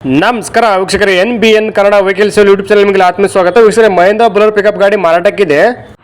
ನಮಸ್ಕಾರ ವೀಕ್ಷಕರೇ, N B N Kannada vehicles YouTube channel ನಿಮಗೆ ಆತ್ಮ ಸ್ವಾಗತ. ವೀಕ್ಷಕರೇ, ಮಹೇಂದ್ರ ಬುಲರ್ ಪಿಕಪ್ ಗಾಡಿ ಮಾರಾಟಕ್ಕಿದೆ.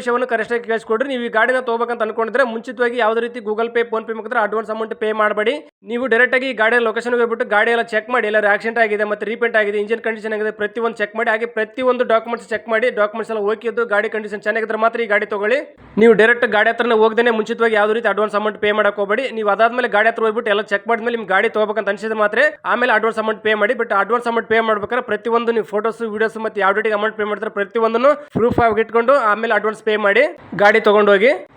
ವಿಷಯವನ್ನು ಕರೆಕ್ಟಾಗಿ ಕೇಳಿಸ್ಕೊಡ್ರಿ. ನೀವು ಈ ಗಾಡಿನ ತಗೋಬೇಕಂತ ಅನ್ಕೊಂಡಿದ್ರೆ ಮುಂಚಿತವಾಗಿ ಯಾವುದೇ ರೀತಿ ಗೂಗಲ್ ಪೇ ಫೋನ್ ಪೇ ಮುಖಾಂತರ ಅಡ್ವಾನ್ಸ್ ಅಮೌಂಟ್ ಪೇ ಮಾಡಬೇಡಿ. ನೀವು ಡೈರೆಕ್ಟಾಗಿ ಗಾಡಿಯ ಲೊಕೇಶನ್ ಹೋಗ್ಬಿಟ್ಟು ಗಾಡಿ ಎಲ್ಲ ಚೆಕ್ ಮಾಡಿ, ಎಲ್ಲ ಆಕ್ಸಿಡೆಂಟ್ ಆಗಿದೆ ಮತ್ತು ರೀಪೇಂಟ್ ಆಗಿದೆ ಇಂಜಿನ್ ಕಂಡೀಷನ್ ಆಗಿದೆ, ಪ್ರತಿಯೊಂದು ಚೆಕ್ ಮಾಡಿ, ಹಾಗೆ ಪ್ರತಿಯೊಂದು ಡಾಕ್ಯುಮೆಂಟ್ಸ್ ಚೆಕ್ ಮಾಡಿ ಡಾಕ್ಯುಮೆಂಟ್ಸ್ ಎಲ್ಲ ಇದ್ದು ಗಾಡಿ ಕಂಡೀಷನ್ ಚೆನ್ನಾಗಿದ್ರೆ ಮಾತ್ರ ಈ ಗಾಡಿ ತಗೊಳ್ಳಿ. ನೀವು ಡೈರೆಕ್ಟ್ ಗಾಡಿ ಹತ್ರನೇ ಹೋಗದೇ ಮುಂಚಿತವಾಗಿ ಯಾವುದೇ ರೀತಿ ಅಡ್ವಾನ್ಸ್ ಅಮೌಂಟ್ ಪೇ ಮಾಡಕ್ಕೆ ಹೋಗಬೇಡಿ. ನೀವು ಅದಾದ್ಮೇಲೆ ಗಾಡಿ ಹತ್ರ ಹೋಗ್ಬಿಟ್ಟು ಎಲ್ಲ ಚೆಕ್ ಮಾಡಿದ್ಮೇಲೆ ನಿಮ್ಮ ಗಾಡಿ ತಗೋಬೇಕಂತ ಅನಿಸಿದ್ರೆ ಮಾತ್ರ ಆಮೇಲೆ ಅಡ್ವಾನ್ಸ್ ಅಮೌಂಟ್ ಪೇ ಮಾಡಿ. ಬಟ್ ಅಡ್ವಾನ್ಸ್ ಅಮೌಂಟ್ ಪೇ ಮಾಡ್ಬೇಕಾದ್ರೆ ಪ್ರತಿಯೊಂದು ನೀವು ಫೋಟೋಸ್ ವಿಡಿಯೋಸ್ ಮತ್ತೆ ಯಾವ ಅಮೌಂಟ್ ಪೇ ಮಾಡ್ತಾರೆ ಪ್ರತಿಯೊಂದನ್ನು ಪ್ರೂಫ್ ಆಗಿ ಇಟ್ಕೊಂಡು ಆಮೇಲೆ ಅಡ್ವಾನ್ಸ್ ಪೇ ಮಾಡಿ ಗಾಡಿ ತಗೊಂಡೋಗಿ.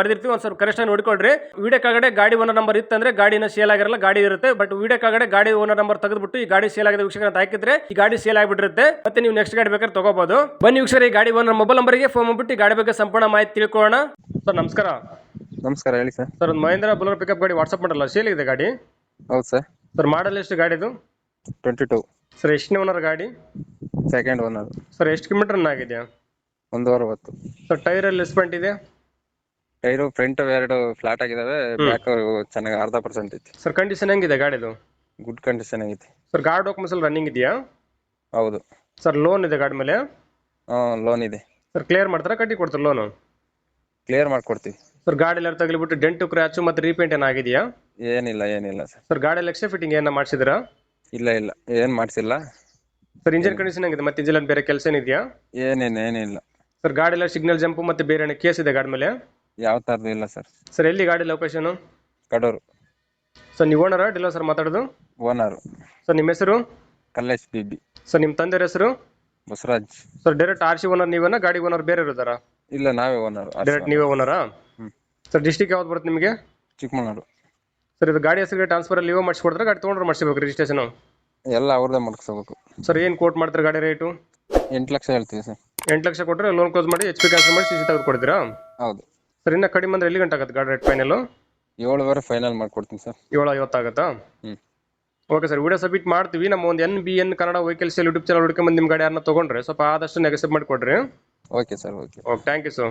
ಬರ್ದಿರ್ತೀವಿ ಒಂದು ಸ್ವಲ್ಪ ಕರೆಕ್ಷನ್ ನೋಡ್ಕೊಳ್ರಿ. ವಿಡಿಯೋ ಕೆಳಗಡೆ ಗಾಡಿ ಓನರ್ ನಂಬರ್ ಇತ್ತಂದ್ರೆ ಗಾಡಿನ ಸೇಲ್ ಆಗಿರಲ್ಲ ಗಾಡಿ ಇರುತ್ತೆ. ಬಟ್ ವಿಡಿಯೋ ಕಾಗಡೆ ಗಾಡಿ ಓನರ್ ನಂಬರ್ ತೆಗೆದ್ಬಿಟ್ಟು ಈ ಗಾಡಿ ಸೇಲ್ ಆಗಿದೆ ವೀಕ್ಷಕರು ಹಾಕಿದ್ರೆ ಈ ಗಾಡಿ ಸೇಲ್ ಆಗಿಬಿಟ್ಟಿರುತ್ತೆ. ಮತ್ತೆ ನೀವು ನೆಕ್ಸ್ಟ್ ಗಾಡಿ ಬೇಕಾದ್ರೆ ತಗೋಬಹುದು ಬನ್ನಿ ವೀಕ್ಷಕರ ಈ ಗಾಡಿ ಓನರ್ ಮೊಬೈಲ್ ನಂಬರ್ಗೆ ಫೋನ್ ಮಾಡ್ಬಿಟ್ಟು ಗಾಡಿ ಬಗ್ಗೆ ಸಂಪೂರ್ಣ ಮಾಹಿತಿ ತಿಳ್ಕೊಳ್ಳೋಣ. ಸರ್ ನಮಸ್ಕಾರ. ನಮಸ್ಕಾರ ಹೇಳಿ ಸರ್. ಸರ್ ಒಂದು ಮಹೇಂದ್ರ ಬುಲರ್ ಪಿಕಪ್ ಗಾಡಿ ವಾಟ್ಸಪ್ ಮಾಡಲ್ಲ ಸೇಲ್ ಇದೆ ಗಾಡಿ? ಹೌದು ಸರ್. ಸರ್ ಮಾಡಲ್ ಎಷ್ಟು ಗಾಡಿದು ಟ್ವೆಂಟಿ ಟು ಸರ್ ಎಷ್ಟನೇ ಓನರ್ ಗಾಡಿ? ಸೆಕೆಂಡ್ ಓನರ್ ಸರ್ ಎಷ್ಟು ಕಿಲೋಮೀಟರ್ ಆಗಿದೆಯಾ ಒಂದು ಅರವತ್ತು. ಸರ್ ಟೈರ್ ಅಲ್ಲಿ ಪಾಯಿಂಟ್ ಇದೆ? ಟೈರು ಫ್ರಂಟ್ ಎರಡು ಫ್ಲಾಟ್ ಆಗಿದಾವೆ ಬ್ಯಾಕ್ ಚೆನ್ನಾಗಿ ಅರ್ಧ ಪರ್ಸೆಂಟ್ ಐತಿ. ಸರ್ ಕಂಡೀಷನ್ ಹೆಂಗಿದೆ ಗಾಡಿದು? ಗುಡ್ ಕಂಡೀಷನ್ ಆಗೈತಿ ಸರ್ ಗಾಡಿ ಡಾಕ್ಯುಮೆಂಟ್ಸ್ ಎಲ್ಲ ರನ್ನಿಂಗ್ ಇದೆಯಾ? ಹೌದು. ಸರ್ ಲೋನ್ ಇದೆ ಗಾಡಿ ಮೇಲೆ? ಲೋನ್ ಇದೆ. ಸರ್ ಕ್ಲಿಯರ್ ಮಾಡ್ತಾರಾ ಕಟ್ಟಿ ಕೊಡ್ತಾರೆ ಲೋನು ಕ್ಲಿಯರ್ ಮಾಡ್ಕೊಡ್ತೀವಿ. ಸರ್ ಗಾಡಿ ಎಲ್ಲ ತಗಲಿಬಿಟ್ಟು ಡೆಂಟು ಕ್ರ್ಯಾಚು ಮತ್ತೆ ರೀಪೇಂಟ್ ಏನಾಗಿದೆಯಾ ಏನಿಲ್ಲ ಏನಿಲ್ಲ ಸರ್ ಸರ್ ಗಾಡಿ ಎಕ್ಸ್ಟ್ರಾ ಫಿಟ್ಟಿಂಗ್ ಏನ ಮಾಡಿಸಿದ್ರಾ? ಇಲ್ಲ ಇಲ್ಲ. ಏನ್ ಮಾಡ್ಸಿಲ್ಲ. ಸರ್ ಇಂಜಿನ್ ಕಂಡೀಷನ್ ಹೆಂಗಿದೆ? ಮತ್ತೆ ಇಂಜಿನ್ ಬೇರೆ ಕೆಲಸ ಏನಿದೆಯಾ ಏನೇನು ಏನಿಲ್ಲ ಸರ್ ಗಾಡಿ ಎಲ್ಲ ಸಿಗ್ನಲ್ ಜಂಪ್ ಮತ್ತೆ ಬೇರೆ ಏನೋ ಕೇಸ್ ಇದೆ ಗಾಡಿ ಮೇಲೆ? ಯಾವ ಥರದ್ದು ಇಲ್ಲ ಸರ್. ಸರ್ ಎಲ್ಲಿ ಗಾಡಿ ಲೊಕೇಶನ್ ಕಡೂರು. ಸರ್ ನೀವು ಓನರ್ ಡಿಲ್ಲ ಸರ್ ಮಾತಾಡೋದು? ಓನರ್ ಸರ್ ನಿಮ್ಮ ಹೆಸರು? Kallesh B B. ಸರ್ ನಿಮ್ಮ ತಂದೆಯ ಹೆಸರು? Basaraj sir direct R C owner ನೀವೇನ ಗಾಡಿ ಓನರ್ ಬೇರೆ ಇರೋದಾರ? ಇಲ್ಲ ನಾವೇ ಓನರ್ ಡೈರೆಕ್ಟ್ ನೀವೇ ಓನರಾ ಹ್ಮ್. ಸರ್ ಡಿಸ್ಟಿಕ್ ಯಾವ್ದು ಬರುತ್ತೆ ನಿಮಗೆ? ಚಿಕ್ಕಮಗಳೂರು. ಸರ್ ಇದು ಗಾಡಿ ಹೆಸರಿಗೆ ಟ್ರಾನ್ಸ್ಫರ್ ಅಲ್ಲಿ ಮಾಡಿಸ್ಕೊಡ್ತಾರೆ ಗಾಡಿ ತೊಗೊಂಡ್ರೆ ಮಾಡಿಸ್ಬೇಕು ರಿಜಿಸ್ಟ್ರೇಷನ್ ಎಲ್ಲ ಅವ್ರದ್ದೇ ಮಾಡ್ಕೋಬೇಕು ಸರ್ ಏನು ಕೋಟ್ ಮಾಡ್ತಾರೆ ಗಾಡಿ ರೇಟು ಎಂಟು ಲಕ್ಷ ಹೇಳ್ತೀವಿ ಸರ್. ಎಂಟು ಲಕ್ಷ ಕೊಟ್ಟರೆ ಲೋನ್ ಕ್ಲೋಸ್ ಮಾಡಿ ಎಚ್ ಪಿ ಕ್ಯಾನ್ಸಲ್ ಮಾಡಿ ಸಿ ಸಿ ತೆಗೆದು ಕೊಡ್ತೀರಾ ಹೌದು. ಸರ್ ಇನ್ನ ಕಡಿಮೆ ಅಂದ್ರೆ ಎಲ್ಲಿ ಗಂಟೆ ಆಗುತ್ತೆ ಗಾಡಿ ರೇಟ್ ಫೈನಲ್ ಏಳುವರೆ ಫೈನಲ್ ಮಾಡ್ಕೊಡ್ತೀನಿ ಸರ್ ಏಳು ಐವತ್ತಾಗುತ್ತಾ ಹ್ಞೂ ಓಕೆ ಸರ್ ವಿಡಿಯೋ ಸಬ್ಮಿಟ್ ಮಾಡ್ತೀವಿ. ನಮ್ಮ ಒಂದು N B N Kannada vehicles YouTube channel ಹುಡ್ಕೊಂಡ್ ನಿಮ್ಮ ಗಾಡಿ ಯಾರನ್ನ ತೊಗೊಂಡ್ರೆ ಸ್ವಲ್ಪ ಆದಷ್ಟು ನೆಗೆಸಿಪ್ ಮಾಡಿಕೊಡ್ರಿ. Okay sir okay okay thank you sir